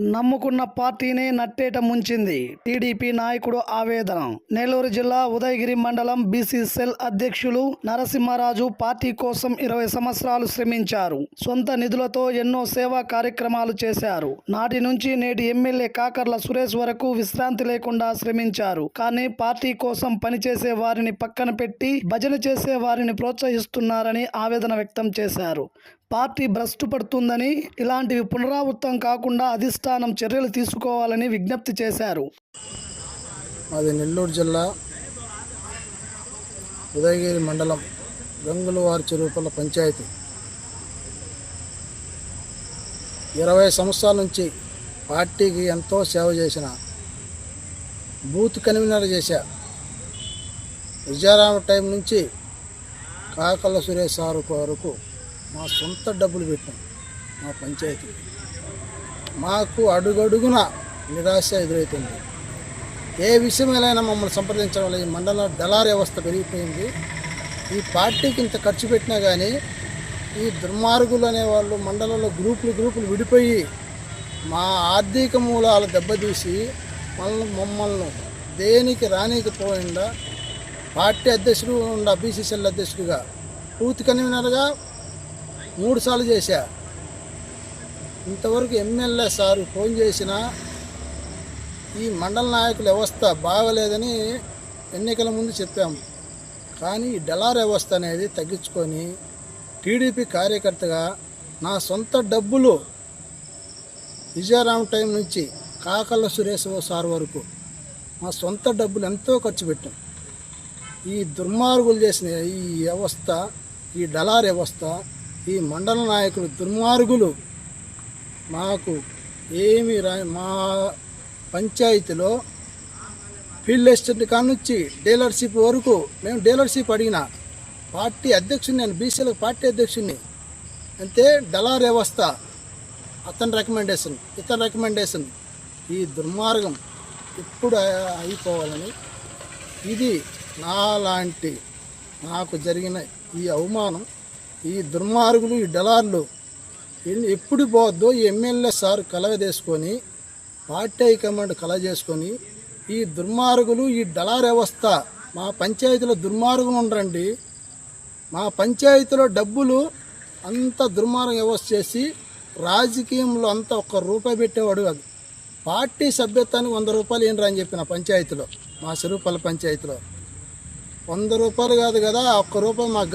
నమ్ముకున్న పార్టీనే నట్టేట ముంచింది టీడీపీ నాయకుడు ఆవేదన. నెల్లూరు జిల్లా ఉదయగిరి మండలం బీసీ సెల్ అధ్యక్షులు నరసింహరాజు పార్టీ కోసం ఇరవై సంవత్సరాలు శ్రమించారు. సొంత నిధులతో ఎన్నో సేవా కార్యక్రమాలు చేశారు. నాటి నుంచి నేటి ఎమ్మెల్యే కాకర్ల సురేష్ వరకు విశ్రాంతి లేకుండా శ్రమించారు. కానీ పార్టీ కోసం పనిచేసే వారిని పక్కన పెట్టి భజన చేసే వారిని ప్రోత్సహిస్తున్నారని ఆవేదన వ్యక్తం చేశారు. పార్టీ భ్రష్టు పడుతుందని ఇలాంటివి పునరావృతం కాకుండా అధిష్టానం చర్యలు తీసుకోవాలని విజ్ఞప్తి చేశారు. మాది నెల్లూరు జిల్లా ఉదయగిరి మండలం గంగులవారి చెరువుపల్ల పంచాయతీ. ఇరవై సంవత్సరాల నుంచి పార్టీకి ఎంతో సేవ చేసిన బూత్ కన్వీనర్ చేశా విజయరామ టైం నుంచి కాకల సురేష్ సార్ వరకు మా సొంత డబ్బులు పెట్టాం మా పంచాయతీ. మాకు అడుగడుగున నిరాశ ఎదురవుతుంది ఏ విషయమైనా మమ్మల్ని సంప్రదించడం వల్ల ఈ మండల దళారీ వ్యవస్థ పెరిగిపోయింది. ఈ పార్టీకి ఇంత ఖర్చు పెట్టినా కానీ ఈ దుర్మార్గులు అనేవాళ్ళు మండలంలో గ్రూపులు గ్రూపులు విడిపోయి మా ఆర్థిక మూలాలు దెబ్బతీసి మనల్ని మమ్మల్ని దేనికి రానికపోయిందా పార్టీ అధ్యక్షుడు ఉండ బీసీసీఎల్ అధ్యక్షుడిగా పూర్తి కన్వీనర్గా మూడుసార్లు చేశా. ఇంతవరకు ఎమ్మెల్యే సార్ ఫోన్ చేసినా ఈ మండల నాయకుల వ్యవస్థ బాగలేదని ఎన్నికల ముందు చెప్పాము కానీ ఈ డలార్ వ్యవస్థ అనేది తగ్గించుకొని టీడీపీ కార్యకర్తగా నా సొంత డబ్బులు విజయరామ్ టైం నుంచి కాకల సురేష్ సార్ వరకు మా సొంత డబ్బులు ఎంతో ఖర్చు పెట్టాం. ఈ దుర్మార్గులు చేసిన ఈ వ్యవస్థ ఈ డలార్ వ్యవస్థ ఈ మండల నాయకులు దుర్మార్గులు మాకు ఏమి రా మా పంచాయతీలో ఫీల్డ్ ఎస్టేట్ కానుంచి డీలర్షిప్ వరకు మేము డీలర్షిప్ అడిగిన పార్టీ అధ్యక్షుడిని నేను బీసీలకు పార్టీ అధ్యక్షుడిని. అంతే డలార్ వ్యవస్థ అతని రికమెండేషన్ ఇతని రికమెండేషన్ ఈ దుర్మార్గం ఇప్పుడు అయిపోవాలని ఇది నాలాంటి నాకు జరిగిన ఈ అవమానం. ఈ దుర్మార్గులు ఈ డలార్లు ఎప్పుడు పోవద్దో ఈ ఎమ్మెల్యే సార్ కలగదేసుకొని పార్టీ హైకమాండ్ కలగజేసుకొని ఈ దుర్మార్గులు ఈ డలార్ వ్యవస్థ మా పంచాయతీలో దుర్మార్గులు ఉండరండి. మా పంచాయతీలో డబ్బులు అంత దుర్మార్గం వ్యవస్థ చేసి రాజకీయంలో అంత ఒక్క రూపాయి పెట్టేవాడు కాదు. పార్టీ సభ్యత్వానికి వంద రూపాయలు ఏంట్రా అని చెప్పిన పంచాయతీలో మా సిరుపల్లి పంచాయతీలో. వంద రూపాయలు కాదు కదా ఒక్క రూపాయి మా గది